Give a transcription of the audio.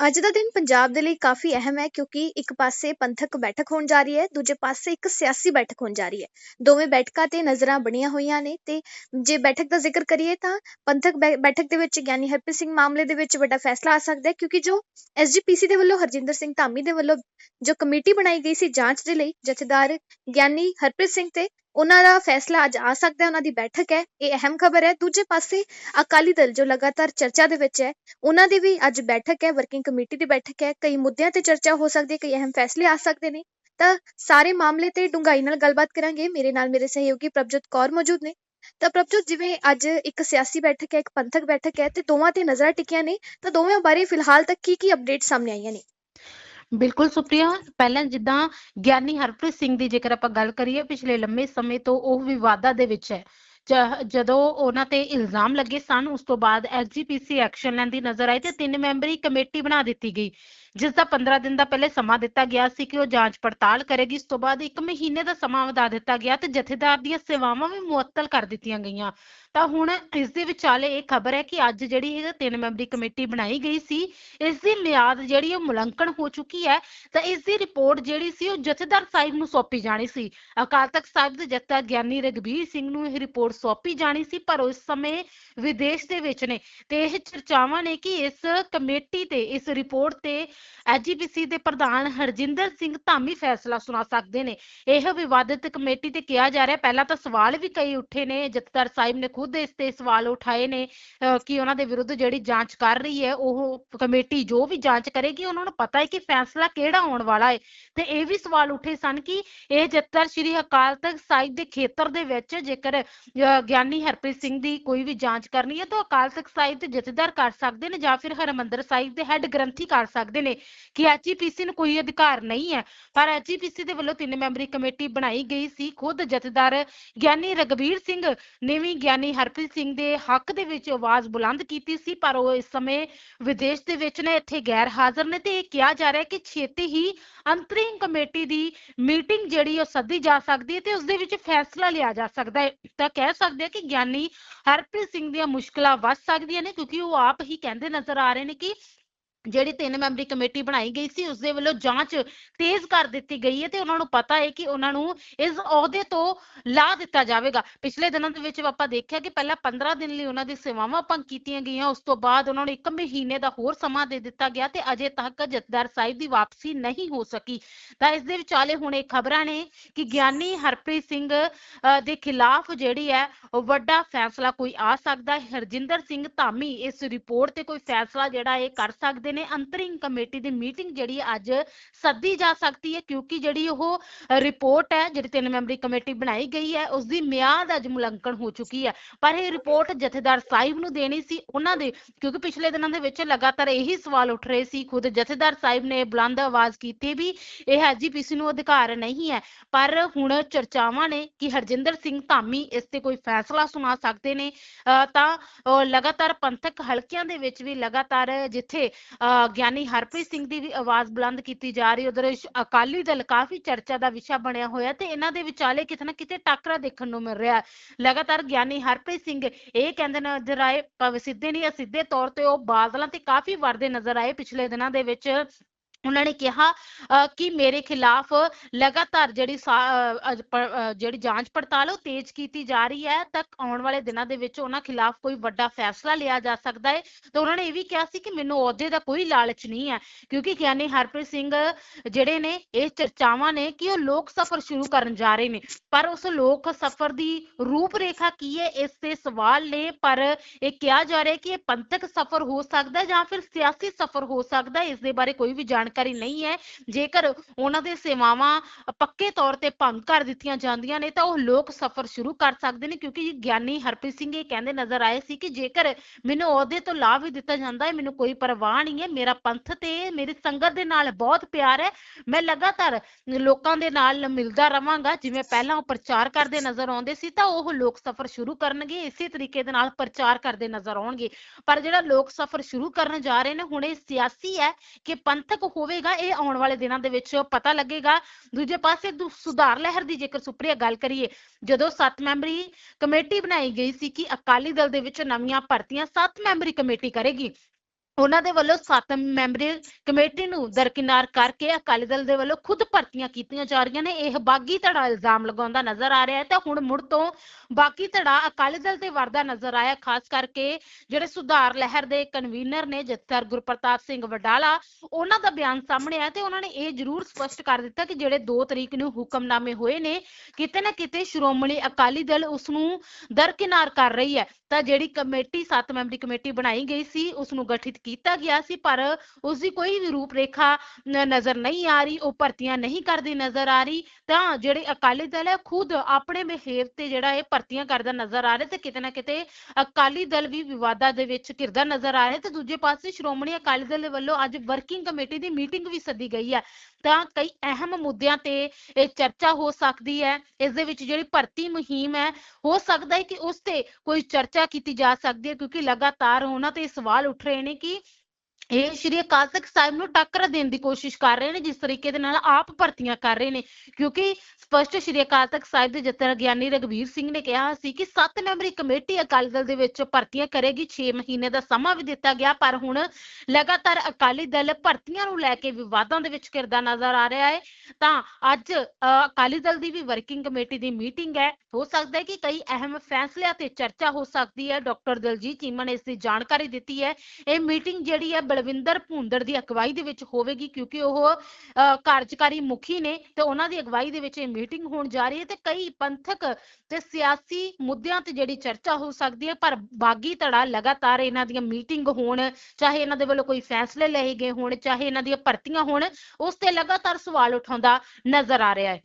ਅੱਜ ਦਾ ਦਿਨ ਪੰਜਾਬ ਦੇ ਲਈ ਕਾਫੀ ਅਹਿਮ ਹੈ ਕਿਉਂਕਿ ਇੱਕ ਪਾਸੇ ਪੰਥਕ ਬੈਠਕ ਹੋਣ ਜਾ ਰਹੀ ਹੈ, ਦੂਜੇ ਪਾਸੇ ਇੱਕ ਸਿਆਸੀ ਬੈਠਕ ਹੋਣ ਜਾ ਰਹੀ ਹੈ। ਦੋਵੇਂ ਬੈਠਕਾਂ ਤੇ ਨਜ਼ਰਾਂ ਬਣੀਆਂ ਹੋਈਆਂ ਨੇ ਤੇ ਜੇ ਬੈਠਕ ਦਾ ਜ਼ਿਕਰ ਕਰੀਏ ਤਾਂ ਪੰਥਕ ਬੈਠਕ ਦੇ ਵਿੱਚ ਗਿਆਨੀ ਹਰਪ੍ਰੀਤ ਸਿੰਘ ਮਾਮਲੇ ਦੇ ਵਿੱਚ ਵੱਡਾ ਫੈਸਲਾ ਆ ਸਕਦਾ ਹੈ ਕਿਉਂਕਿ ਜੋ ਐਸਜੀਪੀਸੀ ਦੇ ਵੱਲੋਂ ਹਰਜਿੰਦਰ ਸਿੰਘ ਧਾਮੀ ਦੇ ਵੱਲੋਂ ਜੋ ਕਮੇਟੀ ਬਣਾਈ ਗਈ ਸੀ ਜਾਂਚ ਦੇ ਲਈ ਜਥੇਦਾਰ ਗਿਆਨੀ ਹਰਪ੍ਰੀਤ ਸਿੰਘ ਤੇ ਉਹਨਾਂ ਦਾ ਫੈਸਲਾ ਅੱਜ ਆ ਸਕਦਾ ਹੈ, ਉਹਨਾਂ ਦੀ ਬੈਠਕ ਹੈ, ਇਹ ਅਹਿਮ ਖਬਰ ਹੈ। ਦੂਜੇ ਪਾਸੇ ਅਕਾਲੀ ਦਲ ਜੋ ਲਗਾਤਾਰ ਚਰਚਾ ਦੇ ਵਿੱਚ ਹੈ, ਉਹਨਾਂ ਦੀ ਵੀ ਅੱਜ ਬੈਠਕ ਹੈ ਵਰਕਿੰਗ ਕਮੇਟੀ ਦੀ ਬੈਠਕ ਹੈ। ਕਈ ਮੁੱਦਿਆਂ ਤੇ ਚਰਚਾ ਹੋ ਸਕਦੀ ਹੈ, ਕਈ ਅਹਿਮ ਫੈਸਲੇ ਆ ਸਕਦੇ ਨੇ। ਤਾਂ ਸਾਰੇ ਮਾਮਲੇ ਤੇ ਡੂੰਘਾਈ ਨਾਲ ਗੱਲਬਾਤ ਕਰਾਂਗੇ। ਮੇਰੇ ਨਾਲ ਮੇਰੇ ਸਹਿਯੋਗੀ ਪ੍ਰਭਜੋਤ ਕੌਰ ਮੌਜੂਦ ਨੇ। ਤਾਂ ਪ੍ਰਭਜੋਤ, ਜਿਵੇਂ ਅੱਜ ਇੱਕ ਸਿਆਸੀ ਬੈਠਕ ਹੈ, ਇੱਕ ਪੰਥਕ ਬੈਠਕ ਹੈ ਤੇ ਦੋਵਾਂ ਤੇ ਨਜ਼ਰਾਂ ਟਿਕੀਆਂ ਨੇ, ਤਾਂ ਦੋਵਾਂ ਬਾਰੇ ਫਿਲਹਾਲ ਤੱਕ ਕੀ ਕੀ ਅਪਡੇਟ ਸਾਹਮਣੇ ਆਈਆਂ ਨੇ? ਬਿਲਕੁਲ ਸੁਪ੍ਰਿਆ, ਪਹਿਲਾਂ ਜਿੱਦਾਂ ਗਿਆਨੀ ਹਰਪ੍ਰੀਤ ਸਿੰਘ ਦੀ ਜੇਕਰ ਆਪਾਂ ਗੱਲ ਕਰੀਏ, ਪਿਛਲੇ ਲੰਮੇ ਸਮੇਂ ਤੋਂ ਉਹ ਵਿਵਾਦਾਂ ਦੇ ਵਿੱਚ ਹੈ। ਜ- ਜਦੋਂ ਉਹਨਾਂ ਤੇ ਇਲਜ਼ਾਮ ਲੱਗੇ ਸਨ, ਉਸ ਤੋਂ ਬਾਅਦ ਐਸਜੀਪੀਸੀ ਐਕਸ਼ਨ ਲੈਂਦੀ ਨਜ਼ਰ ਆਈ ਤੇ ਤਿੰਨ ਮੈਂਬਰੀ ਕਮੇਟੀ ਬਣਾ ਦਿੱਤੀ ਗਈ। ਜਿਸ ਦਾ 15 ਦਿਨ ਦਾ ਪਹਿਲੇ ਸਮਾਂ ਦਿੱਤਾ ਗਿਆ ਸੀ ਕਿ ਉਹ ਜਾਂਚ ਪੜਤਾਲ ਕਰੇਗੀ। ਇਸ ਤੋਂ ਬਾਅਦ 1 ਮਹੀਨੇ ਦਾ ਸਮਾਂ ਵਧਾ ਦਿੱਤਾ ਗਿਆ ਤੇ ਜਥੇਦਾਰ ਦੀਆਂ ਸੇਵਾਵਾਂ ਵੀ ਮੁਅੱਤਲ ਕਰ ਦਿੱਤੀਆਂ ਗਈਆਂ। ਤਾਂ ਹੁਣ ਇਸ ਦੇ ਵਿਚਾਲੇ ਇਹ ਖਬਰ ਹੈ ਕਿ ਅੱਜ ਜਿਹੜੀ ਇਹ ਤਿੰਨ ਮੈਂਬਰੀ ਕਮੇਟੀ ਬਣਾਈ ਗਈ ਸੀ, ਇਸ ਦੀ ਮਿਆਦ ਜਿਹੜੀ ਉਹ ਮੁਲੰਕਣ ਹੋ ਚੁੱਕੀ ਹੈ। ਤਾਂ ਇਸ ਦੀ ਰਿਪੋਰਟ ਜਿਹੜੀ ਸੀ ਉਹ ਜਥੇਦਾਰ ਸਾਹਿਬ ਨੂੰ ਸੌਂਪੀ ਜਾਣੀ ਸੀ। ਅਕਾਲ ਤਖਤ ਸਾਹਿਬ ਦੇ ਜਥੇਦਾਰ ਗਿਆਨੀ ਰਗਬੀਰ ਸਿੰਘ ਨੂੰ ਇਹ ਰਿਪੋਰਟ ਸੌਂਪੀ ਜਾਣੀ ਸੀ, ਪਰ ਉਸ ਸਮੇਂ ਵਿਦੇਸ਼ ਦੇ ਵਿੱਚ ਨੇ। ਤੇ ਇਹ ਚਰਚਾਵਾਂ ਨੇ ਕਿ ਇਸ ਕਮੇਟੀ ਤੇ, ਇਸ ਰਿਪੋਰਟ ਤੇ ਐਜੀਪੀਸੀ ਦੇ ਪ੍ਰਧਾਨ ਹਰਜਿੰਦਰ ਸਿੰਘ ਧਾਮੀ ਫੈਸਲਾ ਸੁਣਾ ਸਕਦੇ ਨੇ। ਇਹ ਵਿਵਾਦਿਤ ਕਮੇਟੀ ਤੇ ਕਿਹਾ ਜਾ ਰਿਹਾ, ਪਹਿਲਾਂ ਤਾਂ ਸਵਾਲ ਵੀ ਕਈ ਉੱਠੇ ਨੇ। ਜਥੇਦਾਰ ਸਾਹਿਬ ਨੇ ਖੁਦ ਇਸ ਤੇ ਸਵਾਲ ਉਠਾਏ ਨੇ ਕਿ ਉਹਨਾਂ ਦੇ ਵਿਰੁੱਧ ਜਿਹੜੀ ਜਾਂਚ ਕਰ ਰਹੀ ਹੈ, ਉਹ ਕਮੇਟੀ ਜੋ ਵੀ ਜਾਂਚ ਕਰੇਗੀ, ਉਹਨਾਂ ਨੂੰ ਪਤਾ ਹੈ ਕਿ ਫੈਸਲਾ ਕਿਹੜਾ ਆਉਣ ਵਾਲਾ ਹੈ। ਤੇ ਇਹ ਵੀ ਸਵਾਲ ਉੱਠੇ ਸਨ ਕਿ ਇਹ ਜਥੇਦਾਰ ਸ੍ਰੀ ਅਕਾਲ ਤਖਤ ਸਾਹਿਬ ਦੇ ਖੇਤਰ ਦੇ ਵਿੱਚ ਜੇਕਰ ਗਿਆਨੀ ਹਰਪ੍ਰੀਤ ਸਿੰਘ ਦੀ ਕੋਈ ਵੀ ਜਾਂਚ ਕਰਨੀ ਹੈ, ਤਾਂ ਅਕਾਲ ਤਖਤ ਸਾਹਿਬ ਦੇ ਜਥੇਦਾਰ ਕਰ ਸਕਦੇ ਨੇ ਜਾਂ ਫਿਰ ਹਰਮੰਦਰ ਸਾਹਿਬ ਦੇ ਹੈੱਡ ਗ੍ਰੰਥੀ ਕਰ ਸਕਦੇ ਨੇ। ਕਿ ਐਚਪੀਸੀ ਨੂੰ ਕੋਈ ਅਧਿਕਾਰ ਨਹੀਂ ਹੈ। ਪਰ ਐਚਪੀਸੀ ਦੇ ਵੱਲੋਂ ਤਿੰਨ ਮੈਂਬਰੀ ਕਮੇਟੀ ਬਣਾਈ ਗਈ ਸੀ। ਖੁਦ ਜਥੇਦਾਰ ਗਿਆਨੀ ਰਗਵੀਰ ਸਿੰਘ ਨੇ ਵੀ ਗਿਆਨੀ ਹਰਪ੍ਰੀਤ ਸਿੰਘ ਦੇ ਹੱਕ ਦੇ ਵਿੱਚ ਆਵਾਜ਼ ਬੁਲੰਦ ਕੀਤੀ ਸੀ। ਪਰ ਉਹ ਇਸ ਸਮੇਂ ਵਿਦੇਸ਼ ਦੇ ਵਿੱਚ ਨੇ, ਇੱਥੇ ਗੈਰ ਹਾਜ਼ਰ ਨੇ ਤੇ ਇਹ ਕਿਹਾ ਜਾ ਰਿਹਾ ਹੈ ਕਿ ਛੇਤੀ ਹੀ ਅੰਤਰਿੰਗ ਕਮੇਟੀ ਦੀ ਮੀਟਿੰਗ ਜਿਹੜੀ ਉਹ ਸੱਦੀ ਜਾ ਸਕਦੀ ਹੈ ਤੇ ਉਸ ਦੇ ਵਿੱਚ ਫੈਸਲਾ ਲਿਆ ਜਾ ਸਕਦਾ ਹੈ। ਤਾਂ ਕਹਿ ਸਕਦੇ ਆ ਕਿ ਗਿਆਨੀ ਹਰਪ੍ਰੀਤ ਸਿੰਘ ਦੀਆਂ ਮੁਸ਼ਕਲਾਂ ਵੱਧ ਸਕਦੀਆਂ ਨੇ ਕਿਉਂਕਿ ਉਹ ਆਪ ਹੀ ਕਹਿੰਦੇ ਨਜ਼ਰ ਆ ਰਹੇ ਨੇ ਕਿ ਜਿਹੜੀ ਤਿੰਨ ਮੈਂਬਰੀ ਕਮੇਟੀ ਬਣਾਈ ਗਈ ਸੀ ਉਸ ਦੇ ਵੱਲੋਂ ਜਾਂਚ ਤੇਜ਼ ਕਰ ਦਿੱਤੀ ਗਈ ਹੈ ਤੇ ਉਹਨਾਂ ਨੂੰ ਪਤਾ ਹੈ ਕਿ ਉਹਨਾਂ ਨੂੰ ਇਸ ਅਹੁਦੇ ਤੋਂ ਲਾ ਦਿੱਤਾ ਜਾਵੇਗਾ। ਪਿਛਲੇ ਦਿਨਾਂ ਦੇ ਵਿੱਚ ਆਪਾਂ ਦੇਖਿਆ ਕਿ ਪਹਿਲਾਂ 15 ਦਿਨ ਲਈ ਉਹਨਾਂ ਦੀ ਸੇਵਾਵਾਂ ਭੰਗ ਕੀਤੀਆਂ ਗਈਆਂ, ਉਸ ਤੋਂ ਬਾਅਦ ਉਹਨਾਂ ਨੂੰ 1 ਮਹੀਨੇ ਦਾ ਹੋਰ ਸਮਾਂ ਦੇ ਦਿੱਤਾ ਗਿਆ ਤੇ ਅਜੇ ਤੱਕ ਜਥੇਦਾਰ ਸਾਹਿਬ ਦੀ ਵਾਪਸੀ ਨਹੀਂ ਹੋ ਸਕੀ। ਤਾਂ ਇਸ ਦੇ ਵਿਚਾਲੇ ਹੁਣ ਇਹ ਖਬਰਾਂ ਨੇ ਕਿ ਗਿਆਨੀ ਹਰਪ੍ਰੀਤ ਸਿੰਘ ਦੇ ਖਿਲਾਫ ਜਿਹੜੀ ਹੈ ਵੱਡਾ ਫੈਸਲਾ ਕੋਈ ਆ ਸਕਦਾ ਹੈ। ਹਰਜਿੰਦਰ ਸਿੰਘ ਧਾਮੀ, ਇਸ ਰਿਪੋਰਟ ਤੇ ਕੋਈ ਫੈਸਲਾ ਜਿਹੜਾ ਇਹ ਕਰ ਸਕਦੇ ਨੇ। ਅੰਤਰਿਮ ਕਮੇਟੀ ਦੀ ਮੀਟਿੰਗ ਜਿਹੜੀ ਅੱਜ ਸੱਦੀ ਜਾ ਸਕਦੀ ਹੈ ਕਿਉਂਕਿ ਜਿਹੜੀ ਉਹ ਰਿਪੋਰਟ ਹੈ, ਜਿਹੜੀ ਤਿੰਨ ਮੈਂਬਰੀ ਕਮੇਟੀ ਬਣਾਈ ਗਈ ਹੈ ਉਸ ਦੀ ਮਿਆਦ ਅੱਜ ਮੁਲੰਕਣ ਹੋ ਚੁੱਕੀ ਹੈ। ਪਰ ਇਹ ਰਿਪੋਰਟ ਜਥੇਦਾਰ ਸਾਹਿਬ ਨੂੰ ਦੇਣੀ ਸੀ, ਉਹਨਾਂ ਦੇ, ਕਿਉਂਕਿ ਪਿਛਲੇ ਦਿਨਾਂ ਦੇ ਵਿੱਚ ਲਗਾਤਾਰ ਇਹੀ ਸਵਾਲ ਉੱਠ ਰਹੇ ਸੀ। ਖੁਦ ਜਥੇਦਾਰ ਸਾਹਿਬ ਨੇ ਬੁਲੰਦ ਆਵਾਜ਼ ਕੀਤੀ ਵੀ ਇਹ ਐਜੀਪੀਸੀ ਨੂੰ ਅਧਿਕਾਰ ਨਹੀਂ ਹੈ। ਪਰ ਹੁਣ ਚਰਚਾਵਾਂ ਨੇ ਕਿ ਹਰਜਿੰਦਰ ਸਿੰਘ ਧਾਮੀ ਇਸ ਤੇ ਕੋਈ ਫੈਸਲਾ ਸੁਣਾ ਸਕਦੇ ਨੇ। ਤਾਂ ਲਗਾਤਾਰ ਪੰਥਕ ਹਲਕਿਆਂ ਦੇ ਵਿੱਚ ਵੀ ਲਗਾਤਾਰ ਜਿੱਥੇ ਗਿਆਨੀ ਹਰਪ੍ਰੀਤ ਸਿੰਘ ਦੀ ਵੀ ਆਵਾਜ਼ ਬੁਲੰਦ ਕੀਤੀ ਜਾ ਰਹੀ ਉਧਰ ਅਕਾਲੀ ਦਲ ਕਾਫੀ ਚਰਚਾ ਦਾ ਵਿਸ਼ਾ ਬਣਿਆ ਹੋਇਆ ਤੇ ਇਹਨਾਂ ਦੇ ਵਿਚਾਲੇ ਕਿਤੇ ਨਾ ਕਿਤੇ ਟਾਕਰਾ ਦੇਖਣ ਨੂੰ ਮਿਲ ਰਿਹਾ ਲਗਾਤਾਰ ਗਿਆਨੀ ਹਰਪ੍ਰੀਤ ਸਿੰਘ ਇਹ ਕਹਿੰਦੇ ਨਜ਼ਰ ਆਏ ਭਾਵੇਂ ਸਿੱਧੇ ਨਹੀਂ, ਅਸਿੱਧੇ ਤੌਰ ਤੇ ਉਹ ਬਾਦਲਾਂ ਤੇ ਕਾਫੀ ਵਰਦੇ ਨਜ਼ਰ ਆਏ ਪਿਛਲੇ ਦਿਨਾਂ ਦੇ ਵਿੱਚ। ਉਹਨਾਂ ਨੇ ਕਿਹਾ ਕਿ ਮੇਰੇ ਖਿਲਾਫ ਲਗਾਤਾਰ ਜਿਹੜੀ ਜਿਹੜੀ ਜਾਂਚ ਪੜਤਾਲ ਉਹ ਤੇਜ਼ ਕੀਤੀ ਜਾ ਰਹੀ ਹੈ, ਤਾਂ ਆਉਣ ਵਾਲੇ ਦਿਨਾਂ ਦੇ ਵਿੱਚ ਉਹਨਾਂ ਖਿਲਾਫ ਕੋਈ ਵੱਡਾ ਫੈਸਲਾ ਲਿਆ ਜਾ ਸਕਦਾ ਹੈ। ਤੇ ਉਹਨਾਂ ਨੇ ਇਹ ਵੀ ਕਿਹਾ ਸੀ ਕਿ ਮੈਨੂੰ ਅਹੁਦੇ ਦਾ ਕੋਈ ਲਾਲਚ ਨਹੀਂ ਹੈ, ਕਿਉਂਕਿ ਗਿਆਨੀ ਹਰਪ੍ਰੀਤ ਸਿੰਘ ਜਿਹੜੇ ਨੇ, ਇਹ ਚਰਚਾਵਾਂ ਨੇ ਕਿ ਉਹ ਲੋਕ ਸਫ਼ਰ ਸ਼ੁਰੂ ਕਰਨ ਜਾ ਰਹੇ ਨੇ। ਪਰ ਉਸ ਲੋਕ ਸਫ਼ਰ ਦੀ ਰੂਪਰੇਖਾ ਕੀ ਹੈ? ਇਸ ਤੇ ਸਵਾਲ ਨੇ, ਪਰ ਇਹ ਕਿਹਾ ਜਾ ਰਿਹਾ ਕਿ ਇਹ ਪੰਥਕ ਸਫ਼ਰ ਹੋ ਸਕਦਾ ਜਾਂ ਫਿਰ ਸਿਆਸੀ ਸਫ਼ਰ ਹੋ ਸਕਦਾ ਹੈ, ਇਸ ਦੇ ਬਾਰੇ ਕੋਈ ਵੀ ਜਾਣ ਜਾਣਕਾਰੀ ਨਹੀਂ ਹੈ। ਜੇਕਰ ਉਹਨਾਂ ਦੇ ਸੇਵਾਵਾਂ ਪੱਕੇ ਤੌਰ ਤੇ ਭੰਗ ਕਰ ਦਿੱਤੀਆਂ ਜਾਂਦੀਆਂ ਨੇ, ਤਾਂ ਉਹ ਲੋਕ ਸਫ਼ਰ ਸ਼ੁਰੂ ਕਰ ਸਕਦੇ ਨੇ, ਕਿਉਂਕਿ ਗਿਆਨੀ ਹਰਪ੍ਰੀਤ ਸਿੰਘ ਇਹ ਕਹਿੰਦੇ ਨਜ਼ਰ ਆਏ ਸੀ ਕਿ ਜੇਕਰ ਮੈਨੂੰ ਅਹੁਦੇ ਤੋਂ ਲਾਭ ਵੀ ਦਿੱਤਾ ਜਾਂਦਾ ਹੈ, ਮੈਨੂੰ ਕੋਈ ਪਰਵਾਹ ਨਹੀਂ ਹੈ, ਮੇਰਾ ਪੰਥ ਤੇ ਮੇਰੀ ਸੰਗਤ ਦੇ ਨਾਲ ਬਹੁਤ ਪਿਆਰ ਹੈ, ਮੈਂ ਲਗਾਤਾਰ ਲੋਕਾਂ ਦੇ ਨਾਲ ਮਿਲਦਾ ਰਵਾਂਗਾ। ਜਿਵੇਂ ਪਹਿਲਾਂ ਉਹ ਪ੍ਰਚਾਰ ਕਰਦੇ ਨਜ਼ਰ ਆਉਂਦੇ ਸੀ, ਤਾਂ ਉਹ ਲੋਕ ਸਫ਼ਰ ਸ਼ੁਰੂ ਕਰਨਗੇ, ਇਸੇ ਤਰੀਕੇ ਦੇ ਨਾਲ ਪ੍ਰਚਾਰ ਕਰਦੇ ਨਜ਼ਰ ਆਉਣਗੇ। ਪਰ ਜਿਹੜਾ ਲੋਕ ਸਫ਼ਰ ਸ਼ੁਰੂ ਕਰਨ ਜਾ ਰਹੇ ਨੇ, ਹੁਣ ਇਹ ਸਿਆਸੀ ਹੈ ਕਿ ਪੰਥਕ ਹੋਵੇਗਾ ਇਹ ਆਉਣ ਵਾਲੇ ਦਿਨਾਂ ਦੇ ਵਿੱਚ, ਪਤਾ ਲੱਗੇਗਾ। ਦੂਜੇ ਪਾਸੇ ਸੁਧਾਰ ਲਹਿਰ ਦੀ ਜੇਕਰ ਸੁਪਰੀਆ ਗੱਲ ਕਰੀਏ, ਜਦੋਂ 7 ਮੈਂਬਰੀ ਕਮੇਟੀ ਬਣਾਈ ਗਈ ਸੀ ਕਿ ਅਕਾਲੀ ਦਲ ਦੇ ਵਿੱਚ ਨਵੀਆਂ ਭਰਤੀਆਂ 7 ਮੈਂਬਰੀ ਕਮੇਟੀ ਕਰੇਗੀ। ਉਹਨਾਂ ਦੇ ਵੱਲੋਂ ਸੱਤ ਮੈਂਬਰੀ ਕਮੇਟੀ ਨੂੰ ਦਰਕਿਨਾਰ ਕਰਕੇ ਅਕਾਲੀ ਦਲ ਦੇ ਵੱਲੋਂ ਖੁਦ ਭਰਤੀਆਂ ਕੀਤੀਆਂ ਜਾ ਰਹੀਆਂ ਨੇ। ਇਹ ਬਾਗੀ ਧੜਾ ਇਲਜ਼ਾਮ ਲਗਾਉਂਦਾ ਨਜ਼ਰ ਆ ਰਿਹਾ ਹੈ ਤੇ ਹੁਣ ਮੁੜ ਤੋਂ ਬਾਗੀ ਧੜਾ ਅਕਾਲੀ ਦਲ ਤੇ ਵਰਦਾ ਨਜ਼ਰ ਆਇਆ ਖਾਸ ਕਰਕੇ ਜਿਹੜੇ ਸੁਧਾਰ ਲਹਿਰ ਦੇ ਕਨਵੀਨਰ ਨੇ ਜਥੇਦਾਰ ਗੁਰਪ੍ਰਤਾਪ ਸਿੰਘ ਵਡਾਲਾ, ਉਹਨਾਂ ਦਾ ਬਿਆਨ ਸਾਹਮਣੇ ਆਇਆ ਤੇ ਉਹਨਾਂ ਨੇ ਇਹ ਜ਼ਰੂਰ ਸਪਸ਼ਟ ਕਰ ਦਿੱਤਾ ਕਿ ਜਿਹੜੇ 2 ਤਰੀਕ ਨੂੰ ਹੁਕਮਨਾਮੇ ਹੋਏ ਨੇ, ਕਿਤੇ ਨਾ ਕਿਤੇ ਸ਼੍ਰੋਮਣੀ ਅਕਾਲੀ ਦਲ ਉਸ ਨੂੰ ਦਰਕਿਨਾਰ ਕਰ ਰਹੀ ਹੈ। ਤਾਂ ਜਿਹੜੀ ਕਮੇਟੀ, ਸੱਤ ਮੈਂਬਰੀ ਕਮੇਟੀ ਬਣਾਈ ਗਈ ਸੀ ਉਸ ਨੂੰ ਗਠਿਤ ਕੀਤਾ ਗਿਆ ਸੀ, ਪਰ ਉਸ ਦੀ ਕੋਈ ਵੀ ਰੂਪਰੇਖਾ ਨ- ਨਜ਼ਰ ਨਹੀਂ ਆ ਰਹੀ, ਉਹ ਭਰਤੀਆਂ ਨਹੀਂ ਕਰਦੀ ਨਜ਼ਰ ਆ ਰਹੀ, ਤਾਂ ਜਿਹੜੇ ਅਕਾਲੀ ਦਲ ਹੈ, ਖੁਦ ਆਪਣੇ ਬਿਹੇਵ ਤੇ ਜਿਹੜਾ ਇਹ ਭਰਤੀਆਂ ਕਰਦਾ ਨਜ਼ਰ ਆ ਰਿਹਾ ਤੇ ਕਿਤੇ ਨਾ ਕਿਤੇ ਅਕਾਲੀ ਦਲ ਵੀ ਵਿਵਾਦਾਂ ਦੇ ਵਿੱਚ ਘਿਰਦਾ ਨਜ਼ਰ ਆ ਰਿਹਾ ਤੇ ਦੂਜੇ ਪਾਸੇ ਸ਼੍ਰੋਮਣੀ ਅਕਾਲੀ ਦਲ ਦੇ ਵੱਲੋਂ ਅੱਜ ਵਰਕਿੰਗ ਕਮੇਟੀ ਦੀ ਮੀਟਿੰਗ ਵੀ ਸੱਦੀ ਗਈ ਹੈ। ਤਾਂ ਕਈ ਅਹਿਮ ਮੁੱਦਿਆਂ ਤੇ ਇਹ ਚਰਚਾ ਹੋ ਸਕਦੀ ਹੈ, ਇਸ ਦੇ ਵਿੱਚ ਜਿਹੜੀ ਭਰਤੀ ਮੁਹਿੰਮ ਹੈ, ਹੋ ਸਕਦਾ ਹੈ ਕਿ ਉਸ ਤੇ ਕੋਈ ਚਰਚਾ ਕੀਤੀ ਜਾ ਸਕਦੀ ਹੈ ਕਿਉਂਕਿ ਲਗਾਤਾਰ ਉਹਨਾਂ ਤੇ ਸਵਾਲ ਉੱਠ ਰਹੇ ਨੇ ਕਿ ਇਹ ਸ਼੍ਰੀ ਅਕਾਲ ਤਖਤ ਸਾਹਿਬ ਨੂੰ ਟੱਕਰ ਦੇਣ ਦੀ ਕੋਸ਼ਿਸ਼ ਕਰ ਰਹੇ ਨੇ, ਜਿਸ ਤਰੀਕੇ ਦੇ ਨਾਲ ਆਪ ਭਰਤੀਆਂ ਕਰ ਰਹੇ ਨੇ। ਕਿਉਂਕਿ ਸਪਸ਼ਟ ਸ਼੍ਰੀ ਅਕਾਲ ਤਖਤ ਸਾਹਿਬ ਦੇ ਜਥੇਦਾਰ ਗਿਆਨੀ ਰਗਵੀਰ ਸਿੰਘ ਨੇ ਕਿਹਾ ਸੀ ਕਿ ਸੱਤ ਮੈਂਬਰੀ ਕਮੇਟੀ ਅਕਾਲੀ ਦਲ ਦੇ ਵਿੱਚ ਭਰਤੀਆਂ ਕਰੇਗੀ 6 ਮਹੀਨੇ ਦਾ ਸਮਾਂ ਵੀ ਦਿੱਤਾ ਗਿਆ, ਪਰ ਹੁਣ ਲਗਾਤਾਰ ਅਕਾਲੀ ਦਲ ਭਰਤੀਆਂ ਨੂੰ ਲੈ ਕੇ ਵਿਵਾਦਾਂ ਦੇ ਵਿੱਚ ਘਿਰਦਾ ਨਜ਼ਰ ਆ ਰਿਹਾ ਹੈ। ਤਾਂ ਅੱਜ ਅਕਾਲੀ ਦਲ ਦੀ ਵੀ ਵਰਕਿੰਗ ਕਮੇਟੀ ਦੀ ਮੀਟਿੰਗ ਹੈ। ਹੋ ਸਕਦਾ ਹੈ ਕਿ ਕਈ ਅਹਿਮ ਫੈਸਲਿਆਂ ਤੇ ਚਰਚਾ ਹੋ ਸਕਦੀ ਹੈ। ਡਾਕਟਰ ਦਲਜੀਤ ਚੀਮਾ ਨੇ ਇਸ ਦੀ ਜਾਣਕਾਰੀ ਦਿੱਤੀ ਹੈ। ਇਹ ਮੀਟਿੰਗ ਜਿਹੜੀ ਹੈ ਬਲਵਿੰਦਰ ਭੂੰਦੜ ਦੀ ਅਗਵਾਈ ਦੇ ਵਿੱਚ ਹੋਵੇਗੀ ਕਿਉਂਕਿ ਉਹ ਕਾਰਜਕਾਰੀ ਮੁਖੀ ਨੇ ਤੇ ਉਹਨਾਂ ਦੀ ਅਗਵਾਈ ਦੇ ਵਿੱਚ ਇਹ ਮੀਟਿੰਗ ਹੋਣ ਜਾ ਰਹੀ ਹੈ ਤੇ ਕਈ ਪੰਥਕ ਤੇ ਸਿਆਸੀ ਮੁੱਦਿਆਂ ਤੇ ਜਿਹੜੀ ਚਰਚਾ ਹੋ ਸਕਦੀ ਹੈ, ਪਰ ਬਾਗੀ ਧੜਾ ਲਗਾਤਾਰ ਇਹਨਾਂ ਦੀਆਂ ਮੀਟਿੰਗ ਹੋਣ, ਚਾਹੇ ਇਹਨਾਂ ਦੇ ਵੱਲੋਂ ਕੋਈ ਫੈਸਲੇ ਲਏ ਗਏ ਹੋਣ, ਚਾਹੇ ਇਹਨਾਂ ਦੀਆਂ ਭਰਤੀਆਂ ਹੋਣ, ਉਸ ਤੇ ਲਗਾਤਾਰ ਸਵਾਲ ਉਠਾਉਂਦਾ ਨਜ਼ਰ ਆ ਰਿਹਾ ਹੈ।